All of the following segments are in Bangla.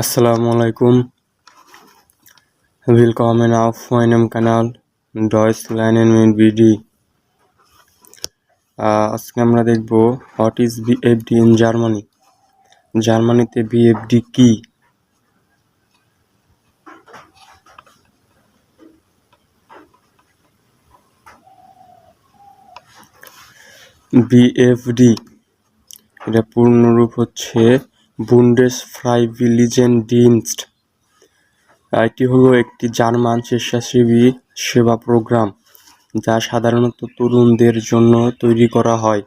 আসসালামু আলাইকুম। ওয়েলকাম ইন আফ ফাইনাম ক্যানাল ডয়েস লাইন এন মিন বিডি আজকে আমরা দেখব what is BFD in Germany জার্মানিতে বিএফডি কি? বিএফডি এটা পূর্ণরূপ হচ্ছে বুন্ডেস ফ্রাইভিলিজেন ডিনস্ট এটি হলো একটি জার্মান স্বেচ্ছাসেবী সেবা প্রোগ্রাম যা সাধারণত তরুণদের জন্য তৈরি করা হয়।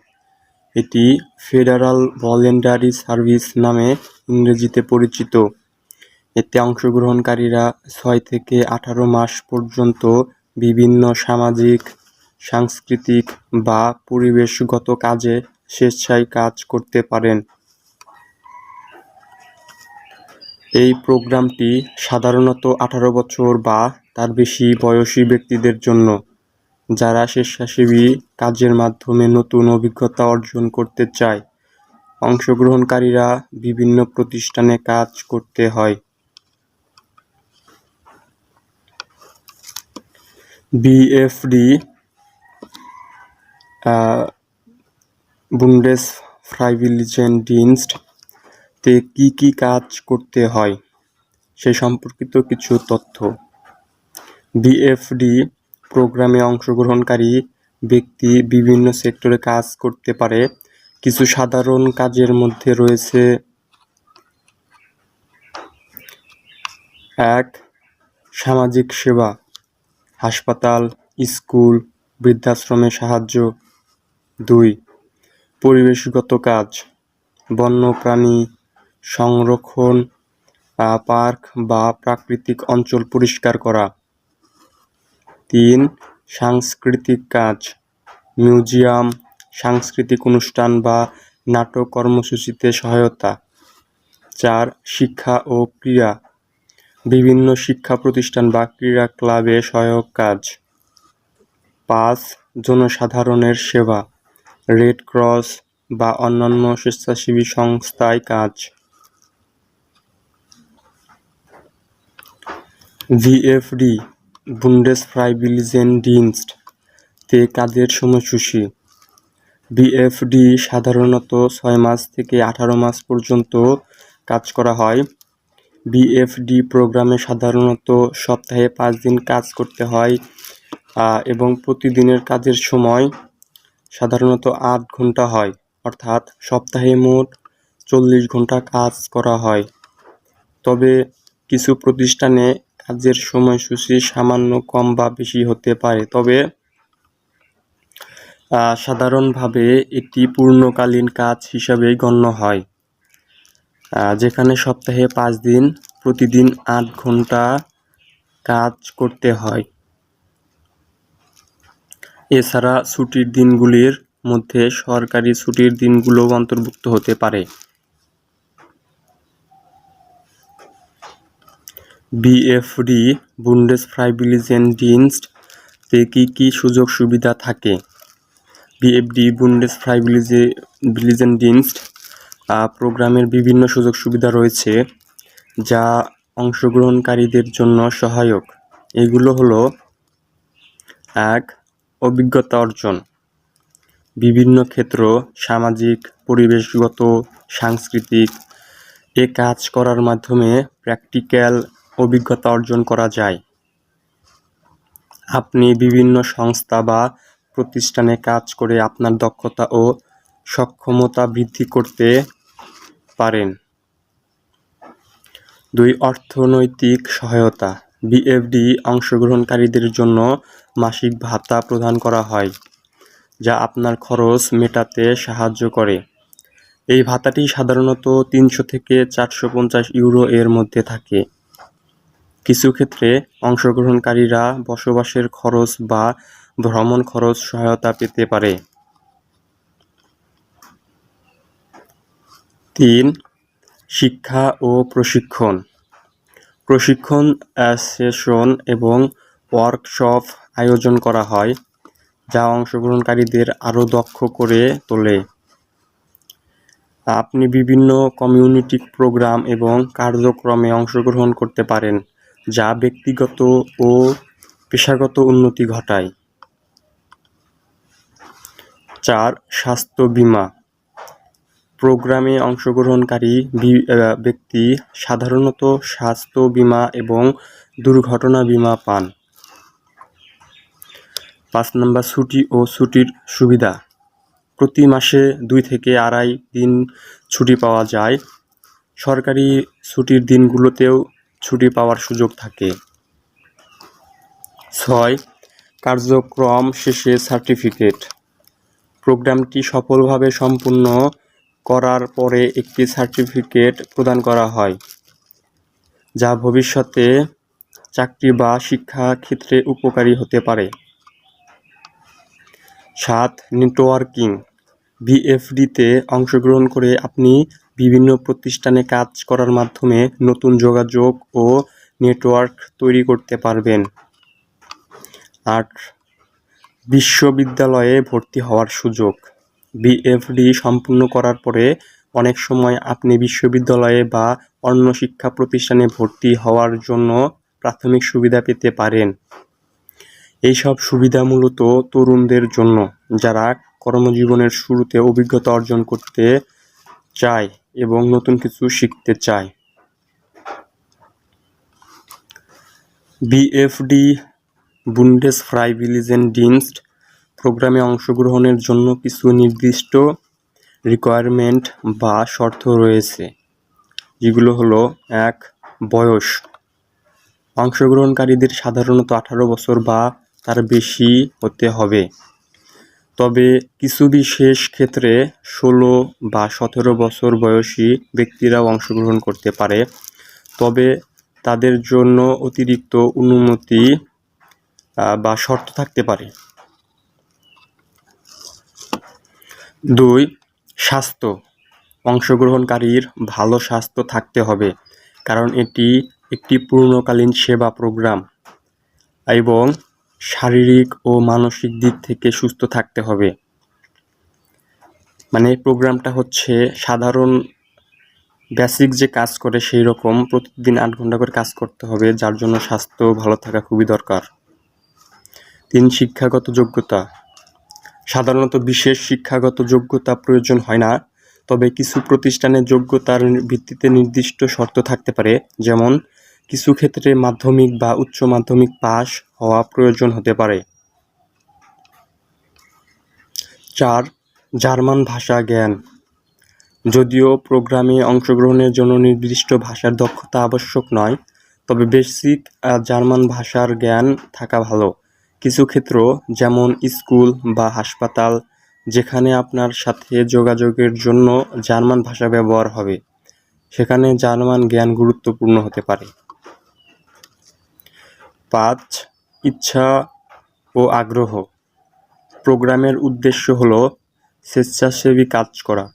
এটি ফেডারাল ভলেন্টারি সার্ভিস নামে ইংরেজিতে পরিচিত। এতে অংশগ্রহণকারীরা ছয় থেকে আঠারো মাস পর্যন্ত বিভিন্ন সামাজিক, সাংস্কৃতিক বা পরিবেশগত কাজে স্বেচ্ছায় কাজ করতে পারেন। এই প্রোগ্রামটি সাধারণত আঠারো বছর বা তার বেশি বয়সী ব্যক্তিদের জন্য, যারা স্বেচ্ছাসেবী কাজের মাধ্যমে নতুন অভিজ্ঞতা অর্জন করতে চায়। অংশগ্রহণকারীরা বিভিন্ন প্রতিষ্ঠানে কাজ করতে হয়। বিএফডি বুন্ডেস ফ্রাইভিলিজেন ডিনস্ট তে কি কি কাজ করতে হয়, সে সম্পর্কিত কিছু তথ্য। বিএফডি প্রোগ্রামে অংশগ্রহণকারী ব্যক্তি বিভিন্ন সেক্টরে কাজ করতে পারে, কিছু সাধারণ কাজের মধ্যে রয়েছে। এক, সামাজিক সেবা, হাসপাতাল, স্কুল, বৃদ্ধাশ্রমে সাহায্য। দুই, পরিবেশগত কাজ, বন্যপ্রাণী সংরক্ষণ পার্ক বা প্রাকৃতিক অঞ্চল পরিষ্কার করা। তিন, সাংস্কৃতিক কাজ, মিউজিয়াম, সাংস্কৃতিক অনুষ্ঠান বা নাটক কর্মসূচিতে সহায়তা। চার, শিক্ষা ও ক্রীড়া, বিভিন্ন শিক্ষা প্রতিষ্ঠান বা ক্রীড়া ক্লাবে সহায়ক কাজ। পাঁচ, জনসাধারণের সেবা, রেড ক্রস বা অন্যান্য স্বেচ্ছাসেবী সংস্থায় কাজ। ভিএফডি বুন্ডেস ফ্রাইবিলিজেন ডিনস্ট তে কাজের সময়সূচি। বিএফডি সাধারণত ছয় মাস থেকে আঠারো মাস পর্যন্ত কাজ করা হয়। বিএফডি প্রোগ্রামে সাধারণত সপ্তাহে পাঁচ দিন কাজ করতে হয় এবং প্রতিদিনের কাজের সময় সাধারণত আট ঘণ্টা হয়, অর্থাৎ সপ্তাহে মোট চল্লিশ ঘণ্টা কাজ করা হয়। তবে কিছু প্রতিষ্ঠানে কাজের সময়সূচি সামান্য কম বা বেশি হতে পারে, তবে সাধারণভাবে এটি পূর্ণকালীন কাজ হিসাবে গণ্য হয়। যেখানে সপ্তাহে পাঁচ দিন, প্রতিদিন আট ঘণ্টা কাজ করতে হয়। এছাড়া ছুটির দিনগুলির মধ্যে সরকারি ছুটির দিনগুলোও অন্তর্ভুক্ত হতে পারে। বিএফডি বুন্ডেস ফ্রাইবিলিজেন ডিনস্ট তে কী কী সুযোগ সুবিধা থাকে? বিএফডি বুন্ডেস ফ্রাইবিলিজে বিলিজেন ডিনস্ট প্রোগ্রামের বিভিন্ন সুযোগ সুবিধা রয়েছে, যা অংশগ্রহণকারীদের জন্য সহায়ক। এগুলো হলো, এক, অভিজ্ঞতা অর্জন। বিভিন্ন ক্ষেত্র, সামাজিক, পরিবেশগত, সাংস্কৃতিক, এ কাজ করার মাধ্যমে প্র্যাকটিক্যাল অভিজ্ঞতা অর্জন করা যায়। আপনি বিভিন্ন সংস্থা বা প্রতিষ্ঠানে কাজ করে আপনার দক্ষতা ও সক্ষমতা বৃদ্ধি করতে পারেন। দুই, অর্থনৈতিক সহায়তা। বিএফডি অংশগ্রহণকারীদের জন্য মাসিক ভাতা প্রদান করা হয়, যা আপনার খরচ মেটাতে সাহায্য করে। এই ভাতাটি সাধারণত তিনশো থেকে চারশো পঞ্চাশ ইউরো এর মধ্যে থাকে। কিছু ক্ষেত্রে অংশগ্রহণকারীরা বসবাসের খরচ বা ভ্রমণ খরচ সহায়তা পেতে পারে। তিন, শিক্ষা ও প্রশিক্ষণ। প্রশিক্ষণ সেশন এবং ওয়ার্কশপ আয়োজন করা হয়, যা অংশগ্রহণকারীদের আরও দক্ষ করে তোলে। আপনি বিভিন্ন কমিউনিটি প্রোগ্রাম এবং কার্যক্রমে অংশগ্রহণ করতে পারেন। যা ব্যক্তিগত ও পেশাগত উন্নতি ঘটায়। চার, স্বাস্থ্য বীমা। প্রোগ্রামে অংশগ্রহণকারী ব্যক্তি সাধারণত স্বাস্থ্য বীমা এবং দুর্ঘটনা বীমা পান। পাঁচ, নম্বর, ছুটি ও ছুটির সুবিধা। প্রতি মাসে দুই থেকে আড়াই দিন ছুটি পাওয়া যায়। সরকারি ছুটির দিনগুলোতেও ছুটি পাওয়ার সুযোগ থাকে। ছয়, কার্যক্রম শেষে সার্টিফিকেট। প্রোগ্রামটি সফলভাবে সম্পূর্ণ করার পরে একটি সার্টিফিকেট প্রদান করা হয়, যা ভবিষ্যতে চাকরি বা শিক্ষা ক্ষেত্রে উপকারী হতে পারে। সাত, নেটওয়ার্কিং। বিএফডিতে অংশগ্রহণ করে আপনি বিভিন্ন প্রতিষ্ঠানে কাজ করার মাধ্যমে নতুন যোগাযোগ ও নেটওয়ার্ক তৈরি করতে পারবেন। আট, বিশ্ববিদ্যালয়ে ভর্তি হওয়ার সুযোগ। বিএফডি সম্পূর্ণ করার পরে অনেক সময় আপনি বিশ্ববিদ্যালয়ে বা অন্য শিক্ষা প্রতিষ্ঠানে ভর্তি হওয়ার জন্য প্রাথমিক সুবিধা পেতে পারেন। এইসব সুবিধা মূলত তরুণদের জন্য, যারা কর্মজীবনের শুরুতে অভিজ্ঞতা অর্জন করতে চায়। এবং নতুন কিছু শিখতে চায় বিএফডি বুন্ডেস ফ্রাইভিলিজেন ডিনস্ট প্রোগ্রামে অংশগ্রহণের জন্য কিছু নির্দিষ্ট রিকোয়ারমেন্ট বা শর্ত রয়েছে, যেগুলো হলো, এক, বয়স। অংশগ্রহণকারীদের সাধারণত আঠারো বছর বা তার বেশি হতে হবে। তবে কিছু বিশেষ ক্ষেত্রে ষোলো বা সতেরো বছর বয়সী ব্যক্তিরাও অংশগ্রহণ করতে পারে। তবে তাদের জন্য অতিরিক্ত অনুমতি বা শর্ত থাকতে পারে। দুই, স্বাস্থ্য। অংশগ্রহণকারীর ভালো স্বাস্থ্য থাকতে হবে, কারণ এটি একটি পূর্ণকালীন সেবা প্রোগ্রাম। এবং শারীরিক ও মানসিক দিক থেকে সুস্থ থাকতে হবে। মানে প্রোগ্রামটা হচ্ছে সাধারণ বেসিক যে কাজ করে সেই রকম প্রতিদিন আট ঘণ্টা করে কাজ করতে হবে, যার জন্য স্বাস্থ্য ভালো থাকা খুবই দরকার। তিন, শিক্ষাগত যোগ্যতা। সাধারণত বিশেষ শিক্ষাগত যোগ্যতা প্রয়োজন হয় না, তবে কিছু প্রতিষ্ঠানের যোগ্যতার ভিত্তিতে নির্দিষ্ট শর্ত থাকতে পারে, যেমন কিছু ক্ষেত্রে মাধ্যমিক বা উচ্চ মাধ্যমিক পাশ হওয়া প্রয়োজন হতে পারে। চার, জার্মান ভাষা জ্ঞান। যদিও প্রোগ্রামে অংশগ্রহণের জন্য নির্দিষ্ট ভাষার দক্ষতা আবশ্যক নয়, তবে বেসিক জার্মান ভাষার জ্ঞান থাকা ভালো। কিছু ক্ষেত্র যেমন স্কুল বা হাসপাতাল, যেখানে আপনার সাথে যোগাযোগের জন্য জার্মান ভাষা ব্যবহার হবে, সেখানে জার্মান জ্ঞান গুরুত্বপূর্ণ হতে পারে। পাঁচ ইচ্ছা ও আগ্রহ। প্রোগ্রামের উদ্দেশ্য হল স্বেচ্ছাসেবী কাজ করা।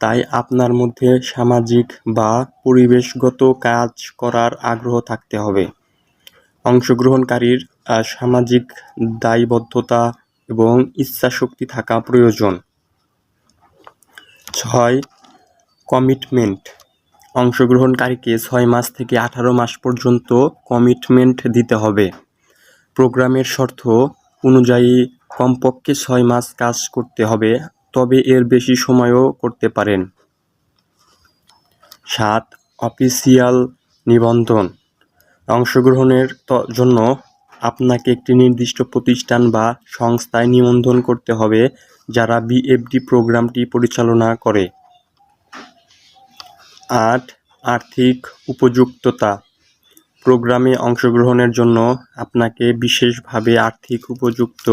তাই আপনার মধ্যে সামাজিক বা পরিবেশগত কাজ করার আগ্রহ থাকতে হবে। অংশগ্রহণকারীর সামাজিক দায়বদ্ধতা এবং ইচ্ছাশক্তি থাকা প্রয়োজন। ছয়, কমিটমেন্ট। অংশগ্রহণকারীকে ছয় মাস থেকে আঠারো মাস পর্যন্ত কমিটমেন্ট দিতে হবে। প্রোগ্রামের শর্ত অনুযায়ী কমপক্ষে ছয় মাস কাজ করতে হবে, তবে এর বেশি সময়ও করতে পারেন। সাত, অফিসিয়াল নিবন্ধন। অংশগ্রহণের জন্য আপনাকে একটি নির্দিষ্ট প্রতিষ্ঠান বা সংস্থায় নিবন্ধন করতে হবে, যারা বিএফডি প্রোগ্রামটি পরিচালনা করে। আট, আর্থিক উপযুক্ততা। প্রোগ্রামে অংশগ্রহণের জন্য আপনাকে বিশেষভাবে আর্থিক উপযুক্ত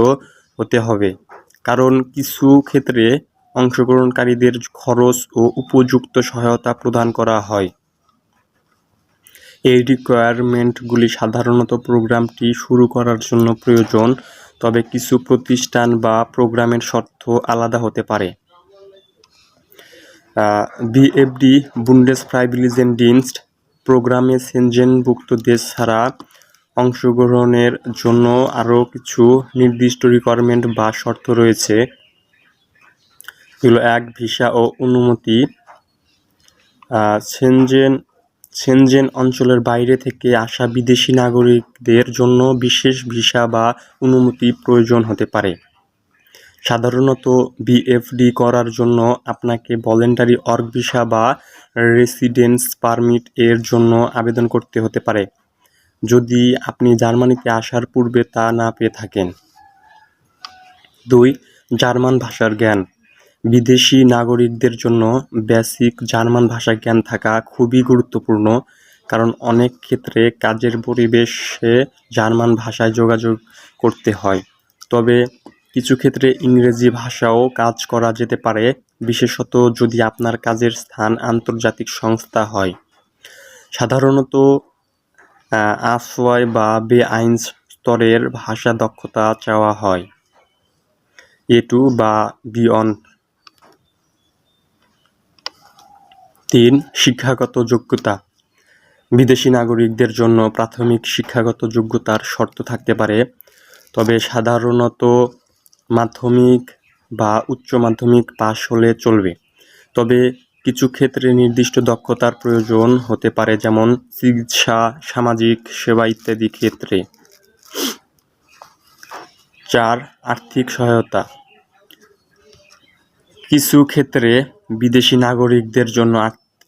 হতে হবে। কারণ কিছু ক্ষেত্রে অংশগ্রহণকারীদের খরচ ও উপযুক্ত সহায়তা প্রদান করা হয়। এই রিকোয়ারমেন্টগুলি সাধারণত প্রোগ্রামটি শুরু করার জন্য প্রয়োজন, তবে কিছু প্রতিষ্ঠান বা প্রোগ্রামের শর্ত আলাদা হতে পারে। বিএফডি বুন্ডেস ফ্রাইভিলিজেন ডিনস্ট প্রোগ্রামে সেনজেনভুক্ত দেশ ছাড়া অংশগ্রহণের জন্য আরও কিছু নির্দিষ্ট রিকোয়ারমেন্ট বা শর্ত রয়েছে। এক, ভিসা ও অনুমতি। সেনজেন সেনজেন অঞ্চলের বাইরে থেকে আসা বিদেশি নাগরিকদের জন্য বিশেষ ভিসা বা অনুমতি প্রয়োজন হতে পারে। সাধারণত বিএফডি করার জন্য আপনাকে ভলেন্টারি ওয়ার্ক ভিসা বা রেসিডেন্স পারমিট এর জন্য আবেদন করতে হতে পারে। যদি আপনি জার্মানিতে আসার পূর্বে তা না পেয়ে থাকেন। দুই, জার্মান ভাষার জ্ঞান। বিদেশি নাগরিকদের জন্য বেসিক জার্মান ভাষা জ্ঞান থাকা খুবই গুরুত্বপূর্ণ, কারণ অনেক ক্ষেত্রে কাজের পরিবেশে জার্মান ভাষায় যোগাযোগ করতে হয়। তবে কিছু ক্ষেত্রে ইংরেজি ভাষাও কাজ করা যেতে পারে, বিশেষত যদি আপনার কাজের স্থান আন্তর্জাতিক সংস্থা হয়। সাধারণত আফওয়াই বা বে আইন স্তরের ভাষা দক্ষতা চাওয়া হয়। এ টু বা বিয়ন তিন, শিক্ষাগত যোগ্যতা। বিদেশি নাগরিকদের জন্য প্রাথমিক শিক্ষাগত যোগ্যতার শর্ত থাকতে পারে, তবে সাধারণত মাধ্যমিক বা উচ্চ মাধ্যমিক পাশ হলে চলবে। তবে কিছু ক্ষেত্রে নির্দিষ্ট দক্ষতার প্রয়োজন হতে পারে, যেমন চিকিৎসা, সামাজিক সেবা ইত্যাদি ক্ষেত্রে। চার, আর্থিক সহায়তা। কিছু ক্ষেত্রে বিদেশি নাগরিকদের জন্য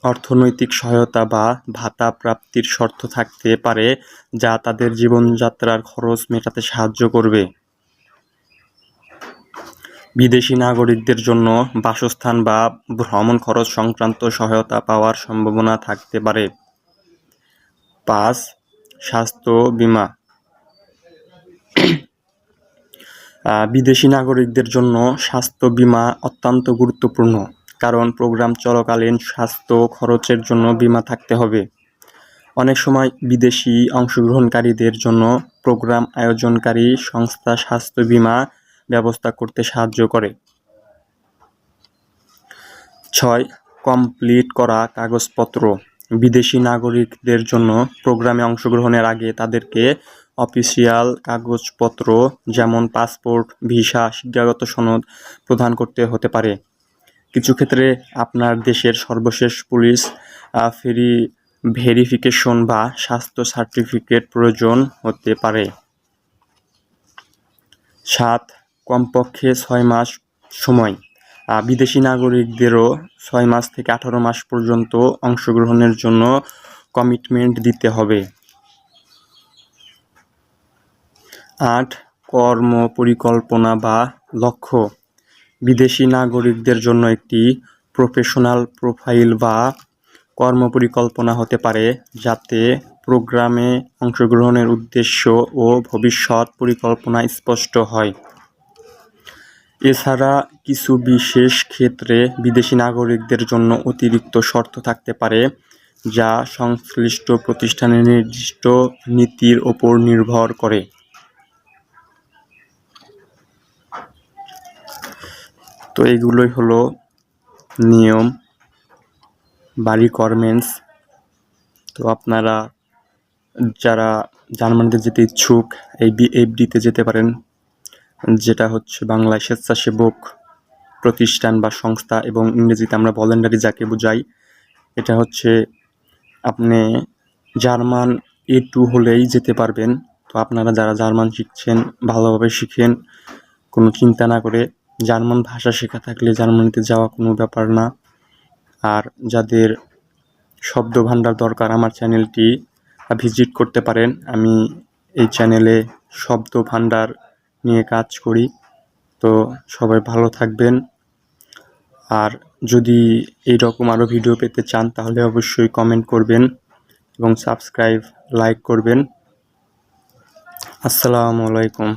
অর্থনৈতিক সহায়তা বা ভাতা প্রাপ্তির শর্ত থাকতে পারে, যা তাদের জীবনযাত্রার খরচ মেটাতে সাহায্য করবে। বিদেশি নাগরিকদের জন্য বাসস্থান বা ভ্রমণ খরচ সংক্রান্ত সহায়তা পাওয়ার সম্ভাবনা থাকতে পারে। পাঁচ, স্বাস্থ্য বিমা। বিদেশি নাগরিকদের জন্য স্বাস্থ্য বীমা অত্যন্ত গুরুত্বপূর্ণ, কারণ প্রোগ্রাম চলাকালীন স্বাস্থ্য খরচের জন্য বিমা থাকতে হবে। অনেক সময় বিদেশি অংশগ্রহণকারীদের জন্য প্রোগ্রাম আয়োজনকারী সংস্থা স্বাস্থ্য বীমা ব্যবস্থা করতে সাহায্য করে। ছয় কমপ্লিট করা কাগজপত্র। বিদেশি নাগরিকদের জন্য প্রোগ্রামে অংশগ্রহণের আগে তাদেরকে অফিসিয়াল কাগজপত্র, যেমন পাসপোর্ট, ভিসা, শিক্ষাগত সনদ প্রদান করতে হতে পারে। কিছু ক্ষেত্রে আপনার দেশের সর্বশেষ পুলিশ ফেরি ভেরিফিকেশন বা স্বাস্থ্য সার্টিফিকেট প্রয়োজন হতে পারে। সাত কমপক্ষে ছয় মাস সময়। বিদেশি নাগরিকদেরও ছয় মাস থেকে আঠারো মাস পর্যন্ত অংশগ্রহণের জন্য কমিটমেন্ট দিতে হবে। আট, কর্ম পরিকল্পনা বা লক্ষ্য। বিদেশি নাগরিকদের জন্য একটি প্রফেশনাল প্রোফাইল বা কর্ম পরিকল্পনা হতে পারে, যাতে প্রোগ্রামে অংশগ্রহণের উদ্দেশ্য ও ভবিষ্যৎ পরিকল্পনা স্পষ্ট হয়। এছাড়া কিছু বিশেষ ক্ষেত্রে বিদেশি নাগরিকদের জন্য অতিরিক্ত শর্ত থাকতে পারে, যা সংশ্লিষ্ট প্রতিষ্ঠানের নির্দিষ্ট নীতির ওপর নির্ভর করে। তো এগুলোই হলো নিয়ম বা রিকোয়ারমেন্টস তো আপনারা যারা জার্মানিতে যেতে ইচ্ছুক, এই বিএফডিতে যেতে পারেন। যেটা হচ্ছে বাংলায় স্বেচ্ছাসেবক প্রতিষ্ঠান বা সংস্থা এবং ইংরেজিতে আমরা ভলেন্টারি যাকে বোঝাই, এটা হচ্ছে আপনি জার্মান এ টু হলেই যেতে পারবেন। তো আপনারা যারা জার্মান শিখছেন, ভালোভাবে শিখেন, কোনো চিন্তা না করে জার্মান ভাষা শেখা থাকলে জার্মানিতে যাওয়া কোনো ব্যাপার না। আর যাদের শব্দ ভাণ্ডার দরকার, আমার চ্যানেলটি ভিজিট করতে পারেন। আমি এই চ্যানেলে শব্দ ভাণ্ডার নিয়ে কাজ করি। তো সবাই ভালো থাকবেন। আর যদি এই রকম আরও ভিডিও পেতে চান, তাহলে অবশ্যই কমেন্ট করবেন এবং সাবস্ক্রাইব লাইক করবেন। আসসালামু আলাইকুম।